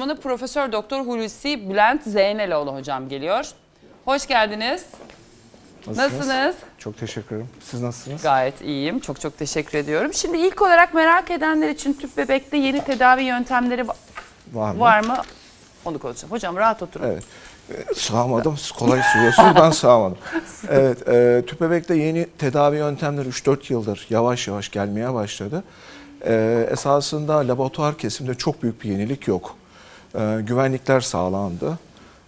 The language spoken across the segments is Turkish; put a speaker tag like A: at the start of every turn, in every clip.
A: uzmanı Profesör Doktor Hulusi Bülent Zeyneloğlu hocam geliyor. Hoş geldiniz. Nasılsınız?
B: Çok teşekkür ederim. Siz nasılsınız?
A: Gayet iyiyim. Çok çok teşekkür ediyorum. Şimdi ilk olarak merak edenler için tüp bebekte yeni tedavi yöntemleri va-
B: Var mı?
A: var mı? Onu konuşacağım. Hocam rahat oturun.
B: Evet. Sığamadım. Siz kolay sığıyorsunuz. ben sığamadım. Evet. E, tüp bebekte yeni tedavi yöntemleri 3-4 yıldır yavaş yavaş gelmeye başladı. E, esasında laboratuvar kesimde çok büyük bir yenilik yok. E, güvenlikler sağlandı.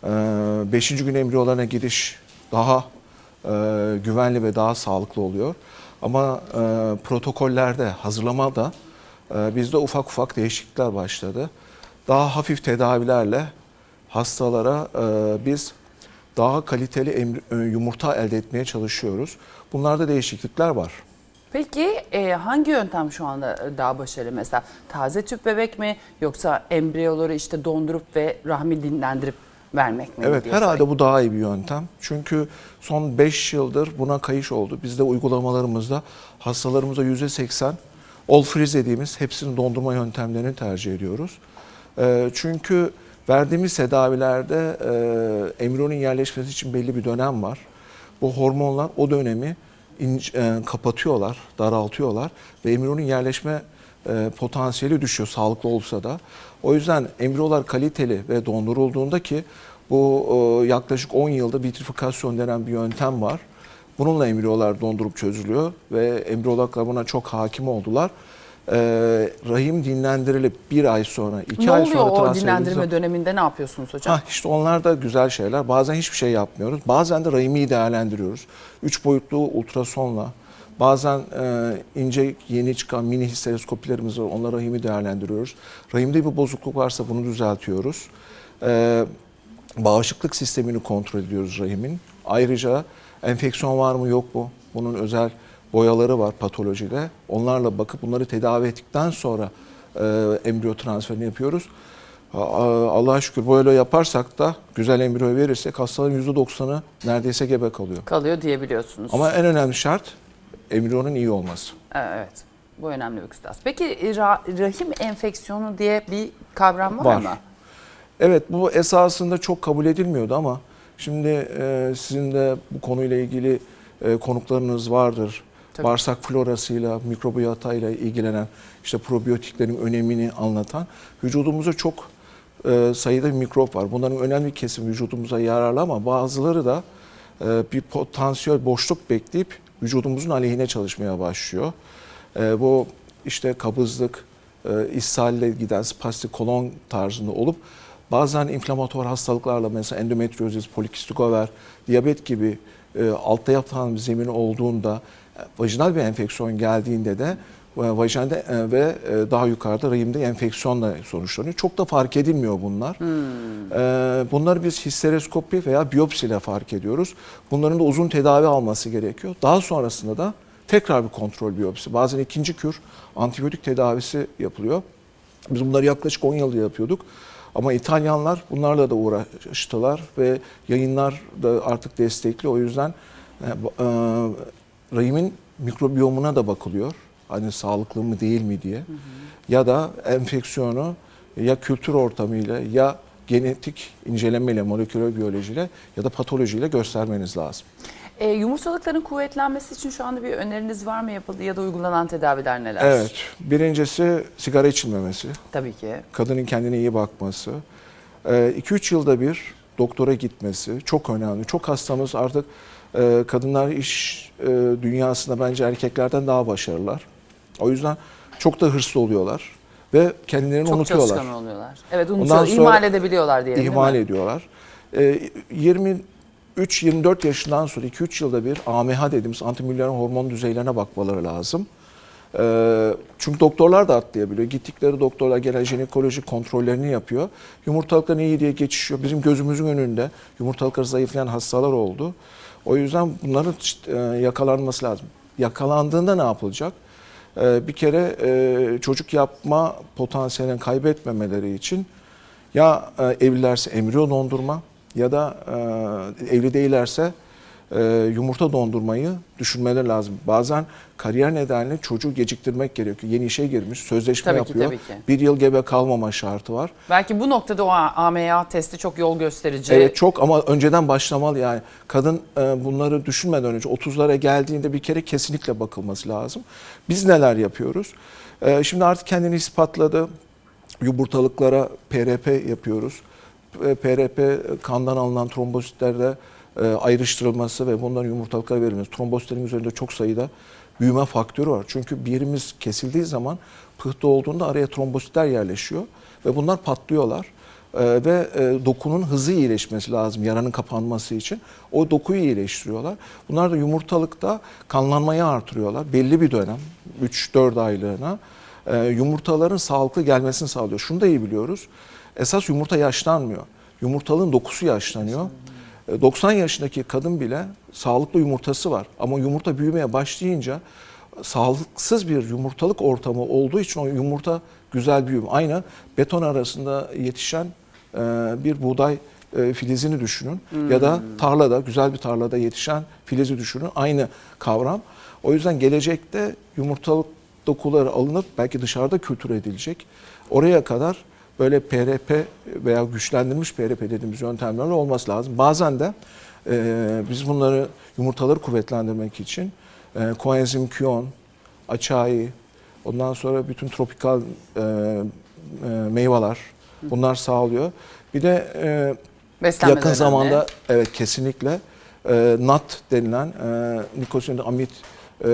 B: E, beşinci gün embriyolarına giriş daha e, güvenli ve daha sağlıklı oluyor. Ama e, protokollerde, hazırlamada e, bizde ufak ufak değişiklikler başladı. Daha hafif tedavilerle hastalara e, biz daha kaliteli emri- e, yumurta elde etmeye çalışıyoruz. Bunlarda değişiklikler var.
A: Peki e, hangi yöntem şu anda e, daha başarılı? Mesela taze tüp bebek mi yoksa embriyoları işte dondurup ve rahmi dinlendirip vermek mi?
B: Evet herhalde bu daha iyi bir yöntem. Çünkü son 5 yıldır buna kayış oldu. Biz de uygulamalarımızda hastalarımıza %80 all freeze dediğimiz hepsini dondurma yöntemlerini tercih ediyoruz. E, çünkü verdiğimiz tedavilerde e, embriyonun yerleşmesi için belli bir dönem var. Bu hormonlar o dönemi ince- e, kapatıyorlar, daraltıyorlar ve embriyonun yerleşme e, potansiyeli düşüyor sağlıklı olsa da. O yüzden embriyolar kaliteli ve dondurulduğunda ki bu e, yaklaşık 10 yılda vitrifikasyon denen bir yöntem var. Bununla embriyolar dondurup çözülüyor ve embriyologlar buna çok hakim oldular. E, rahim dinlendirilip bir ay sonra, iki
A: ne
B: ay
A: oluyor
B: sonra
A: o
B: transfer
A: dinlendirme
B: edildiği zaman-
A: döneminde ne yapıyorsunuz hocam?
B: Hah, işte onlar da güzel şeyler. Bazen hiçbir şey yapmıyoruz. Bazen de rahimi değerlendiriyoruz. Üç boyutlu ultrasonla. Bazen e, ince yeni çıkan mini histeroskopilerimiz var. Onlarla rahimi değerlendiriyoruz. Rahimde bir bozukluk varsa bunu düzeltiyoruz. E, bağışıklık sistemini kontrol ediyoruz rahimin. Ayrıca enfeksiyon var mı yok mu? Bunun özel boyaları var patolojide. Onlarla bakıp bunları tedavi ettikten sonra e, embriyo transferini yapıyoruz. Allah'a şükür böyle yaparsak da güzel embriyo verirsek hastaların %90'ı neredeyse gebe kalıyor.
A: Kalıyor diyebiliyorsunuz.
B: Ama en önemli şart embriyonun iyi olması.
A: Evet. Bu önemli bir kıstas. Peki ra- rahim enfeksiyonu diye bir kavram var,
B: Var.
A: mı?
B: Evet bu esasında çok kabul edilmiyordu ama şimdi e, sizin de bu konuyla ilgili e, konuklarınız vardır.
A: Tabii.
B: Bağırsak florasıyla, mikrobiyotayla ilgilenen, işte probiyotiklerin önemini anlatan vücudumuzda çok e, sayıda mikrop var. Bunların önemli bir kesim vücudumuza yararlı ama bazıları da e, bir potansiyel boşluk bekleyip vücudumuzun aleyhine çalışmaya başlıyor. E, bu işte kabızlık, e, ishalle giden spastik kolon tarzında olup bazen inflamatuar hastalıklarla mesela endometriozis, polikistik over, diyabet gibi e, altta yatan zemin olduğunda vajinal bir enfeksiyon geldiğinde de e, vajinalde e, ve e, daha yukarıda rahimde enfeksiyonla sonuçlanıyor. Çok da fark edilmiyor bunlar. E, bunları biz histeroskopi veya biyopsiyle fark ediyoruz. Bunların da uzun tedavi alması gerekiyor. Daha sonrasında da tekrar bir kontrol biyopsi. Bazen ikinci kür antibiyotik tedavisi yapılıyor. Biz bunları yaklaşık 10 yıldır yapıyorduk. Ama İtalyanlar bunlarla da uğraştılar ve yayınlar da artık destekli. O yüzden rahimin mikrobiyomuna da bakılıyor. Hani sağlıklı mı değil mi diye. Ya da enfeksiyonu ya kültür ortamıyla ya genetik incelemeyle, moleküler biyolojiyle ya da patolojiyle göstermeniz lazım.
A: E, yumurtalıkların kuvvetlenmesi için şu anda bir öneriniz var mı yapıldı ya da uygulanan tedaviler neler?
B: Evet. Birincisi sigara içilmemesi.
A: Tabii ki.
B: kadının kendine iyi bakması, 2-3 yılda bir doktora gitmesi çok önemli. Çok hastamız artık e, kadınlar iş e, dünyasında bence erkeklerden daha başarılılar. O yüzden çok da hırslı oluyorlar ve kendilerini
A: Çok
B: unutuyorlar.
A: çalışkan oluyorlar. Evet
B: Ondan
A: unutuyorlar.
B: sonra
A: ihmal edebiliyorlar diyelim
B: İhmal ediyorlar. E, 23-24 yaşından sonra 2-3 yılda bir AMH dediğimiz antimüller hormon düzeylerine bakmaları lazım. E, çünkü doktorlar da atlayabiliyor. Gittikleri doktorlar genel jinekoloji kontrollerini yapıyor. Yumurtalıkların iyi diye geçişiyor. Bizim gözümüzün önünde yumurtalıkları zayıflayan hastalar oldu. O yüzden bunların e, yakalanması lazım. Yakalandığında ne yapılacak? E, bir kere e, çocuk yapma potansiyelini kaybetmemeleri için ya evlilerse embriyo dondurma ya da evli değillerse e, yumurta dondurmayı düşünmeleri lazım. Bazen kariyer nedeniyle çocuğu geciktirmek gerekiyor. Yeni işe girmiş, sözleşme
A: Tabii ki,
B: yapıyor.
A: tabii ki.
B: Bir yıl gebe kalmama şartı var.
A: Belki bu noktada o AMA testi çok yol gösterici.
B: Evet çok ama önceden başlamalı yani. Kadın e, bunları düşünmeden önce 30'lara geldiğinde bir kere kesinlikle bakılması lazım. Biz neler yapıyoruz? E, şimdi artık kendini ispatladı. Yumurtalıklara PRP yapıyoruz. E, PRP kandan alınan trombositlerde e, ayrıştırılması ve bunların yumurtalıklara verilmesi. Trombositlerin üzerinde çok sayıda büyüme faktörü var. Çünkü bir yerimiz kesildiği zaman pıhtı olduğunda araya trombositler yerleşiyor ve bunlar patlıyorlar. Ee, ve e, dokunun hızlı iyileşmesi lazım yaranın kapanması için. O dokuyu iyileştiriyorlar. Bunlar da yumurtalıkta kanlanmayı artırıyorlar. Belli bir dönem 3-4 aylığına e, yumurtaların sağlıklı gelmesini sağlıyor. Şunu da iyi biliyoruz. Esas yumurta yaşlanmıyor. Yumurtalığın dokusu yaşlanıyor. E, 90 yaşındaki kadın bile sağlıklı yumurtası var. Ama yumurta büyümeye başlayınca sağlıksız bir yumurtalık ortamı olduğu için o yumurta güzel büyüm. Aynı beton arasında yetişen e, bir buğday e, filizini düşünün ya da tarlada güzel bir tarlada yetişen filizi düşünün. Aynı kavram. O yüzden gelecekte yumurtalık dokuları alınıp belki dışarıda kültür edilecek. Oraya kadar böyle PRP veya güçlendirilmiş PRP dediğimiz yöntemlerle olması lazım. Bazen de e, biz bunları yumurtaları kuvvetlendirmek için e, koenzim Q10, açayı, ondan sonra bütün tropikal e, e, meyveler bunlar sağlıyor. Bir de e,
A: Beslenme
B: yakın
A: önemli.
B: zamanda evet kesinlikle e, NAT denilen e, nikotin amid e,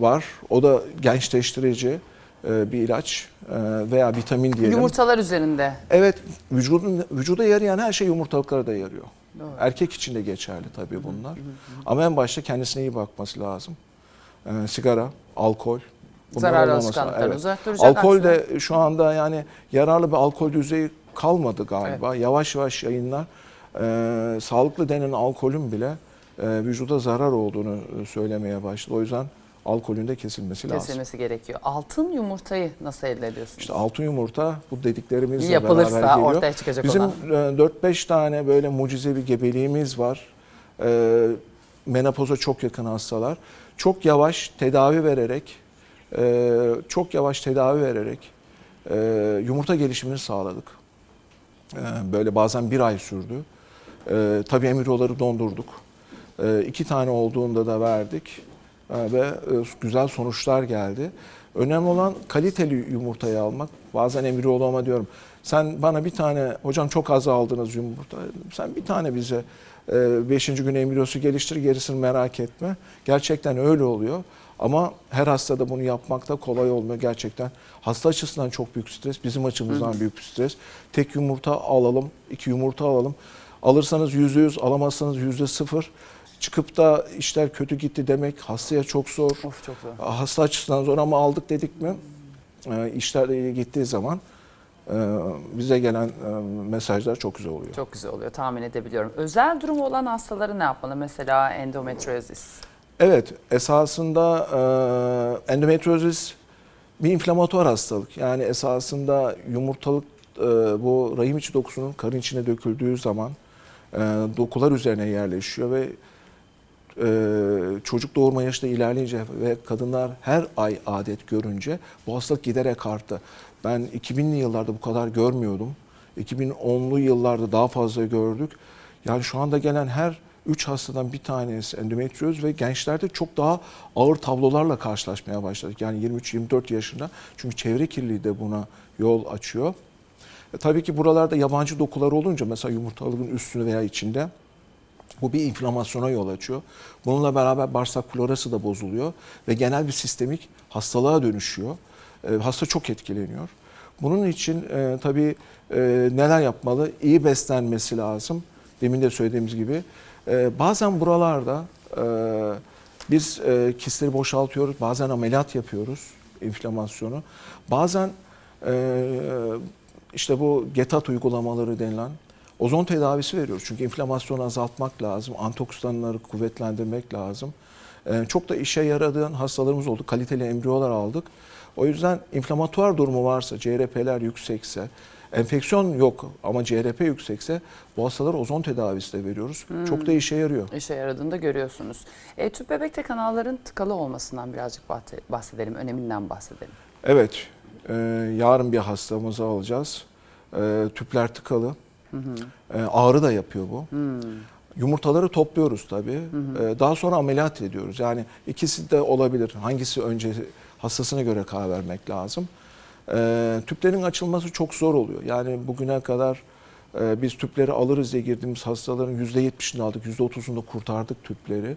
B: var. O da gençleştirici bir ilaç e, veya vitamin diyelim.
A: Yumurtalar üzerinde.
B: Evet, vücudun vücuda yarayan her şey yumurtalıklara da yarıyor.
A: Doğru.
B: Erkek için de geçerli tabii bunlar. Ama en başta kendisine iyi bakması lazım. Ee, sigara, alkol.
A: Zararlı alışkanlıklardan
B: Evet.
A: uzak duracak
B: Alkol
A: aslında.
B: de şu anda yani yararlı bir alkol düzeyi kalmadı galiba. Yavaş yavaş yayınlar. Ee, sağlıklı denen alkolün bile e, vücuda zarar olduğunu e, söylemeye başladı. O yüzden alkolün de kesilmesi lazım.
A: kesilmesi gerekiyor. Altın yumurtayı nasıl elde ediyorsunuz?
B: İşte altın yumurta bu dediklerimizle
A: yapılırsa
B: beraber geliyor.
A: ortaya çıkacak
B: Bizim
A: olan.
B: e, 4-5 tane böyle mucizevi gebeliğimiz var. E, menopoza çok yakın hastalar. Çok yavaş tedavi vererek, e, çok yavaş tedavi vererek e, yumurta gelişimini sağladık. E, böyle bazen bir ay sürdü. E, tabii embriyoları dondurduk. E, iki tane olduğunda da verdik E, ve e, güzel sonuçlar geldi. Önemli olan kaliteli yumurtayı almak. Bazen embriyologuma diyorum. Sen bana bir tane, hocam çok az aldınız yumurta. Sen bir tane bize e, beşinci gün embriyosu geliştir, gerisini merak etme. Gerçekten öyle oluyor. Ama her hastada bunu yapmak da kolay olmuyor gerçekten. Hasta açısından çok büyük stres, bizim açımızdan büyük bir stres. Tek yumurta alalım, iki yumurta alalım. Alırsanız yüzde yüz, alamazsanız yüzde sıfır. Çıkıp da işler kötü gitti demek hastaya çok zor.
A: Of çok zor.
B: Hasta açısından zor ama aldık dedik mi e, işler iyi gittiği zaman e, bize gelen e, mesajlar çok güzel oluyor.
A: Çok güzel oluyor tahmin edebiliyorum. Özel durumu olan hastaları ne yapmalı? Mesela endometriozis.
B: Evet, esasında e, endometriozis bir inflamatuar hastalık. Yani esasında yumurtalık e, bu rahim içi dokusunun karın içine döküldüğü zaman e, dokular üzerine yerleşiyor ve çocuk doğurma yaşı da ilerleyince ve kadınlar her ay adet görünce bu hastalık giderek arttı. Ben 2000'li yıllarda bu kadar görmüyordum. 2010'lu yıllarda daha fazla gördük. Yani şu anda gelen her 3 hastadan bir tanesi endometrioz ve gençlerde çok daha ağır tablolarla karşılaşmaya başladık. Yani 23-24 yaşında. Çünkü çevre kirliliği de buna yol açıyor. E, tabii ki buralarda yabancı dokular olunca mesela yumurtalığın üstünde veya içinde bu bir inflamasyona yol açıyor. Bununla beraber bağırsak florası da bozuluyor ve genel bir sistemik hastalığa dönüşüyor. E, hasta çok etkileniyor. Bunun için e, tabii e, neler yapmalı? İyi beslenmesi lazım. Demin de söylediğimiz gibi. E, bazen buralarda e, biz e, kistleri boşaltıyoruz. Bazen ameliyat yapıyoruz inflamasyonu. Bazen e, işte bu GETAT uygulamaları denilen ozon tedavisi veriyoruz. Çünkü inflamasyonu azaltmak lazım. Antioksidanları kuvvetlendirmek lazım. Ee, çok da işe yaradığı hastalarımız oldu. Kaliteli embriyolar aldık. O yüzden inflamatuar durumu varsa, CRP'ler yüksekse, Enfeksiyon yok ama CRP yüksekse bu hastalara ozon tedavisi de veriyoruz. Çok da işe yarıyor.
A: İşe yaradığını da görüyorsunuz. E, tüp bebekte kanalların tıkalı olmasından birazcık bahse- bahsedelim, öneminden bahsedelim.
B: Evet, e, yarın bir hastamızı alacağız. E, tüpler tıkalı. E, ağrı da yapıyor bu. Yumurtaları topluyoruz tabii. E, daha sonra ameliyat ediyoruz. Yani ikisi de olabilir. Hangisi önce hastasına göre karar vermek lazım. E, tüplerin açılması çok zor oluyor. Yani bugüne kadar e, biz tüpleri alırız diye girdiğimiz hastaların %70'ini aldık, %30'unu da kurtardık tüpleri.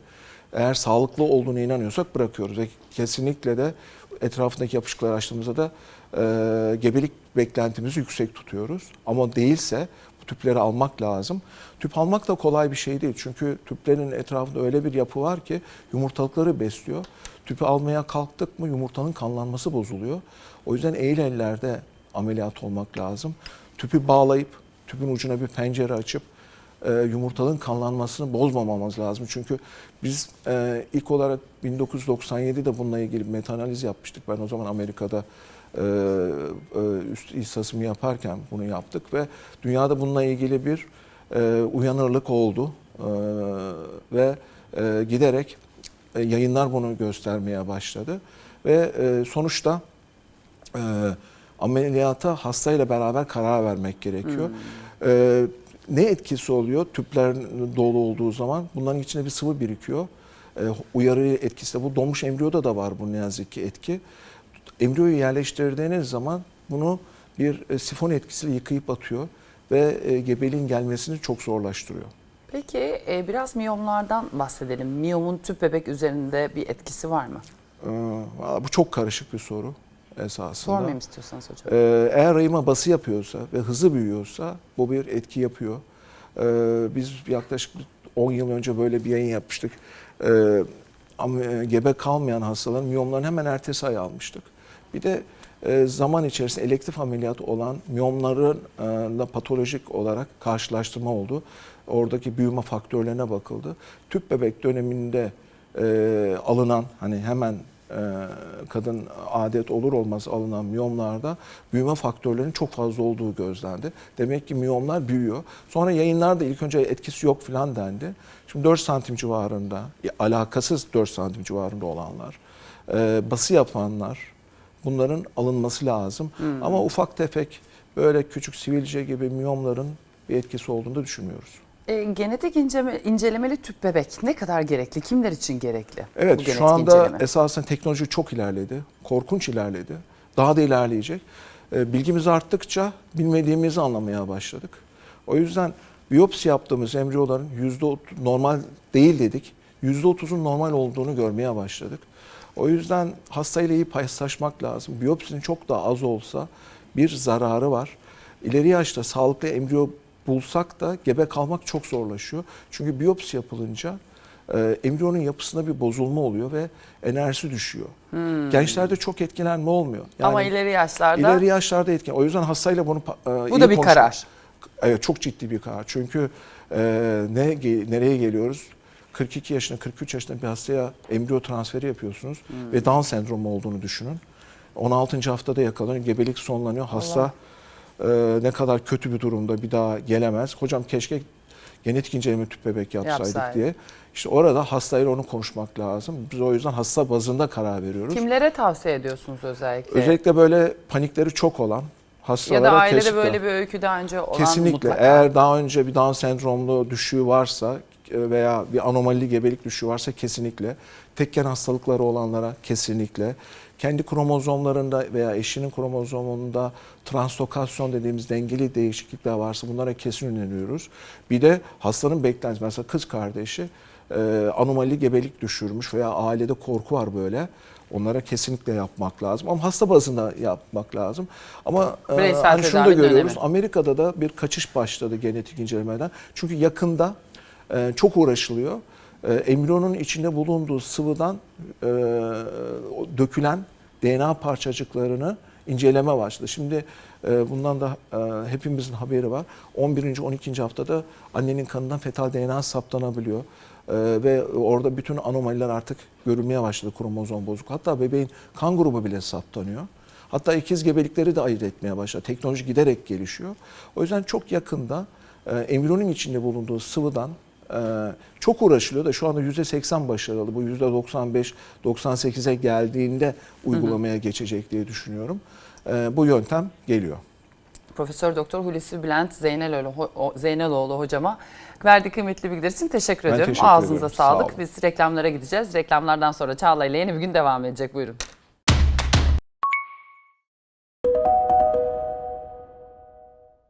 B: Eğer sağlıklı olduğuna inanıyorsak bırakıyoruz. Ve kesinlikle de etrafındaki yapışıkları açtığımızda da e, gebelik beklentimizi yüksek tutuyoruz. Ama değilse tüpleri almak lazım. Tüp almak da kolay bir şey değil. Çünkü tüplerin etrafında öyle bir yapı var ki yumurtalıkları besliyor. Tüpü almaya kalktık mı yumurtanın kanlanması bozuluyor. O yüzden eğil ellerde ameliyat olmak lazım. Tüpü bağlayıp tüpün ucuna bir pencere açıp e, yumurtalığın kanlanmasını bozmamamız lazım. Çünkü biz e, ilk olarak 1997'de bununla ilgili bir metanaliz yapmıştık. Ben o zaman Amerika'da e, e, üst ihsasımı yaparken bunu yaptık ve dünyada bununla ilgili bir e, uyanırlık oldu. E, ve e, giderek e, yayınlar bunu göstermeye başladı. Ve e, sonuçta e, ameliyata hastayla beraber karar vermek gerekiyor. E, ne etkisi oluyor? Tüpler dolu olduğu zaman bunların içinde bir sıvı birikiyor. E, uyarı etkisi de bu donmuş embriyoda da var bu ne yazık ki etki. Embriyoyu yerleştirdiğiniz zaman bunu bir e, sifon etkisiyle yıkayıp atıyor ve e, gebeliğin gelmesini çok zorlaştırıyor.
A: Peki e, biraz miyomlardan bahsedelim. Miyomun tüp bebek üzerinde bir etkisi var mı?
B: E, valla bu çok karışık bir soru esasında.
A: Sormayayım istiyorsanız hocam.
B: Ee, eğer rahime bası yapıyorsa ve hızlı büyüyorsa bu bir etki yapıyor. Ee, biz yaklaşık 10 yıl önce böyle bir yayın yapmıştık. Ee, gebe kalmayan hastaların miyomlarını hemen ertesi ay almıştık. Bir de e, zaman içerisinde elektif ameliyat olan miyomların e, patolojik olarak karşılaştırma oldu. Oradaki büyüme faktörlerine bakıldı. Tüp bebek döneminde e, alınan hani hemen kadın adet olur olmaz alınan miyomlarda büyüme faktörlerinin çok fazla olduğu gözlendi. Demek ki miyomlar büyüyor. Sonra yayınlarda ilk önce etkisi yok filan dendi. Şimdi 4 santim civarında, alakasız 4 santim civarında olanlar, bası yapanlar bunların alınması lazım. Ama ufak tefek böyle küçük sivilce gibi miyomların bir etkisi olduğunu da düşünmüyoruz.
A: E, genetik inceme- incelemeli tüp bebek ne kadar gerekli? Kimler için gerekli?
B: Evet şu anda
A: inceleme?
B: esasen teknoloji çok ilerledi. Korkunç ilerledi. Daha da ilerleyecek. E, Bilgimiz arttıkça bilmediğimizi anlamaya başladık. O yüzden biyopsi yaptığımız embriyoların %30 normal değil dedik. %30'un normal olduğunu görmeye başladık. O yüzden hastayla iyi paylaşmak lazım. Biyopsinin çok daha az olsa bir zararı var. İleri yaşta sağlıklı embriyo bulsak da gebe kalmak çok zorlaşıyor. Çünkü biyopsi yapılınca e, embriyonun yapısında bir bozulma oluyor ve enerjisi düşüyor. Gençlerde çok etkilenme olmuyor.
A: Hmm. Ama ileri yaşlarda
B: ileri yaşlarda etkin. O yüzden hastayla bunu e,
A: bu
B: iyi
A: da bir
B: konuşmak-
A: karar.
B: Evet çok ciddi bir karar. Çünkü e, ne nereye geliyoruz? 42 yaşında, 43 yaşında bir hastaya embriyo transferi yapıyorsunuz
A: Hmm.
B: ve Down sendromu olduğunu düşünün. 16. haftada yakalanıyor, gebelik sonlanıyor. Hasta e, ne kadar kötü bir durumda bir daha gelemez. Hocam keşke genetik inceleme tüp bebek yapsaydık
A: Yapsaydık.
B: diye. İşte orada hastayla onu konuşmak lazım. Biz o yüzden hasta bazında karar veriyoruz.
A: Kimlere tavsiye ediyorsunuz özellikle?
B: Özellikle böyle panikleri çok olan hastalara
A: ya da ailede
B: kesinlikle-
A: böyle bir öykü daha önce olan
B: Kesinlikle.
A: mutlaka.
B: Eğer daha önce bir Down sendromlu düşüğü varsa veya bir anomalili gebelik düşüğü varsa kesinlikle. Tekken hastalıkları olanlara kesinlikle. Kendi kromozomlarında veya eşinin kromozomunda translokasyon dediğimiz dengeli değişiklikler varsa bunlara kesin öneriyoruz. Bir de hastanın beklentisi mesela kız kardeşi e, anomalili gebelik düşürmüş veya ailede korku var böyle. Onlara kesinlikle yapmak lazım. Ama hasta bazında yapmak lazım. Ama e,
A: Bireysel
B: hani şunu da görüyoruz.
A: dönemi.
B: Amerika'da da bir kaçış başladı genetik incelemeden. Çünkü yakında e, çok uğraşılıyor. E, embriyonun içinde bulunduğu sıvıdan e, dökülen DNA parçacıklarını inceleme başladı. Şimdi e, bundan da e, hepimizin haberi var. 11. 12. haftada annenin kanından fetal DNA saptanabiliyor. E, ve orada bütün anomaliler artık görülmeye başladı kromozom bozuk. Hatta bebeğin kan grubu bile saptanıyor. Hatta ikiz gebelikleri de ayırt etmeye başladı. Teknoloji giderek gelişiyor. O yüzden çok yakında embriyonun içinde bulunduğu sıvıdan çok uğraşılıyor da şu anda %80 başarılı. Bu %95-98'e geldiğinde uygulamaya geçecek diye düşünüyorum. E, bu yöntem geliyor.
A: Profesör Doktor Hulusi Bülent Zeyneloğlu, Zeyneloğlu hocama verdiği kıymetli bilgiler için teşekkür
B: Ben
A: ediyorum.
B: teşekkür
A: Ağzınıza
B: ediyorum. Sağ
A: sağlık.
B: olun.
A: Biz reklamlara gideceğiz. Reklamlardan sonra Çağla ile yeni bir gün devam edecek. Buyurun.